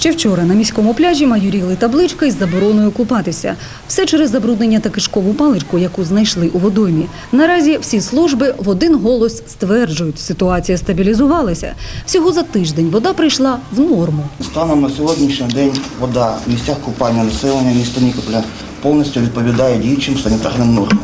Ще вчора на міському пляжі майоріли табличка із забороною купатися. Все через забруднення та кишкову паличку, яку знайшли у водоймі. Наразі всі служби в один голос стверджують, ситуація стабілізувалася. Всього за тиждень вода прийшла в норму. Станом на сьогоднішній день вода в місцях купання населення міста Нікополя повністю відповідає діючим санітарним нормам.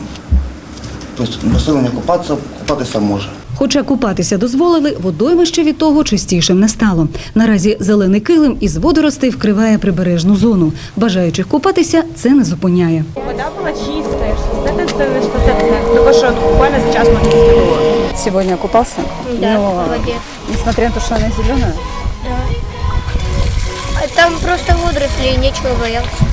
Тобто населення купатися, купатися може. Хоча купатися дозволили, водоймище від того чистішим не стало. Наразі зелений килим із водоростей вкриває прибережну зону. Бажаючих купатися це не зупиняє. Вода была чистая, что это, что, что это. Только что буквально сейчас мы было. Сегодня купался? Да, Но, в воде. несмотря на то, что она зеленая? А Там просто водоросли, и нечего бояться.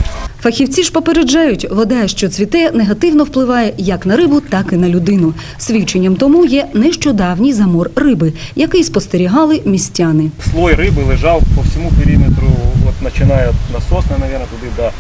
Фахівці ж попереджають, вода, що цвіте, негативно впливає як на рибу, так і на людину. Свідченням тому є нещодавній замор риби, який спостерігали містяни. слой рыбы лежал по всему периметру, вот начиная от насосной, наверное, туди до, е,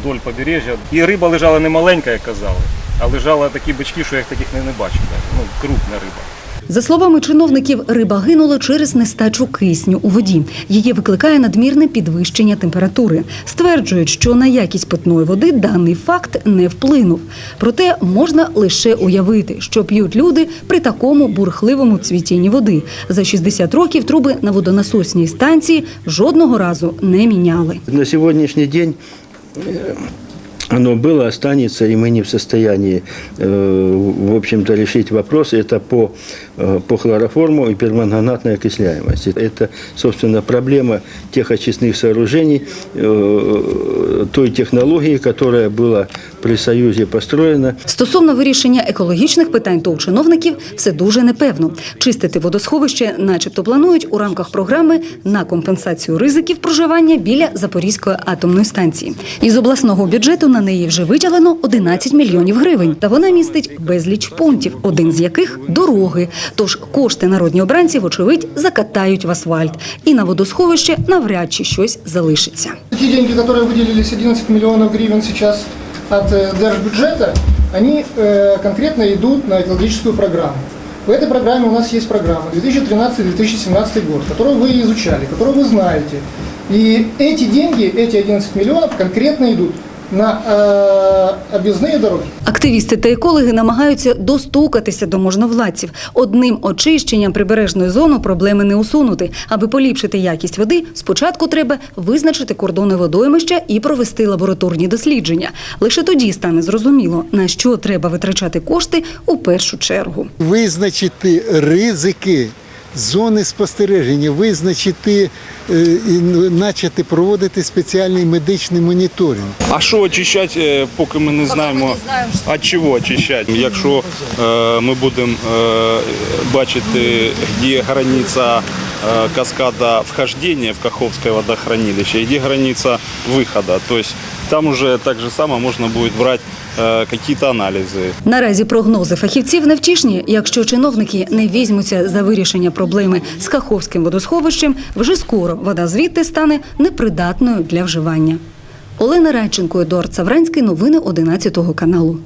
вдоль побережжя. І риба лежала не маленька, як казали, а лежала такі бички, що я їх таких не бачив. Ну, крупна риба. За словами чиновників, риба гинула через нестачу кисню у воді. Її викликає надмірне підвищення температури. Стверджують, що на якість питної води даний факт не вплинув. Проте можна лише уявити, що п'ють люди при такому бурхливому цвітінні води. За 60 років труби на водонасосній станції жодного разу не міняли. На сегодняшний день оно было, останется, и мы не в состоянии, э, в общем-то, решить вопрос. Это по, э, по хлороформу и перманганатной окисляемости. Это, собственно, проблема тех очистных сооружений, э, той технологии, которая была при Союзе построена. Стосовно вирішення екологічних питань, то у чиновників все дуже непевно. Чистити водосховище, начебто, планують у рамках програми на компенсацію ризиків проживання біля Запорізької атомної станції. Із обласного бюджету на неї вже виділено 11 мільйонів гривень. Та вона містить безліч пунктів, один з яких дороги. Тож кошти народні обранці, вочевидь, закатають в асфальт. І на водосховище навряд чи щось залишиться. Те деньги, которые выделились, 11 миллионов гривен сейчас от э, держбюджета, они э, конкретно идут на экологическую программу. В этой программе у нас есть программа 2013-2017 год, которую вы изучали, которую вы знаете. И эти деньги, эти 11 миллионов конкретно идут на э, объездные дороги. Активісти та екологи намагаються достукатися до можновладців. Одним очищенням прибережної зони проблеми не усунути. Аби поліпшити якість води, спочатку треба визначити кордони водоймища і провести лабораторні дослідження. Лише тоді стане зрозуміло, на що треба витрачати кошти у першу чергу. визначити ризики зони спостереження, визначити е, і почати проводити спеціальний медичний моніторинг. А що очищати, е, поки ми не знаємо, а чого очищати? Якщо е, ми будемо е, бачити, де границя каскада вхождения в Каховское водохранилище, и где граница выхода. То есть там уже так же само можно будет брать э, какие-то анализы. Наразі прогнози фахівців невтішні. Якщо чиновники не візьмуться за вирішення проблеми з Каховським водосховищем, вже скоро вода звідти стане непридатною для вживання. Олена Радченко, Едуард Савранський. Новини 11 каналу.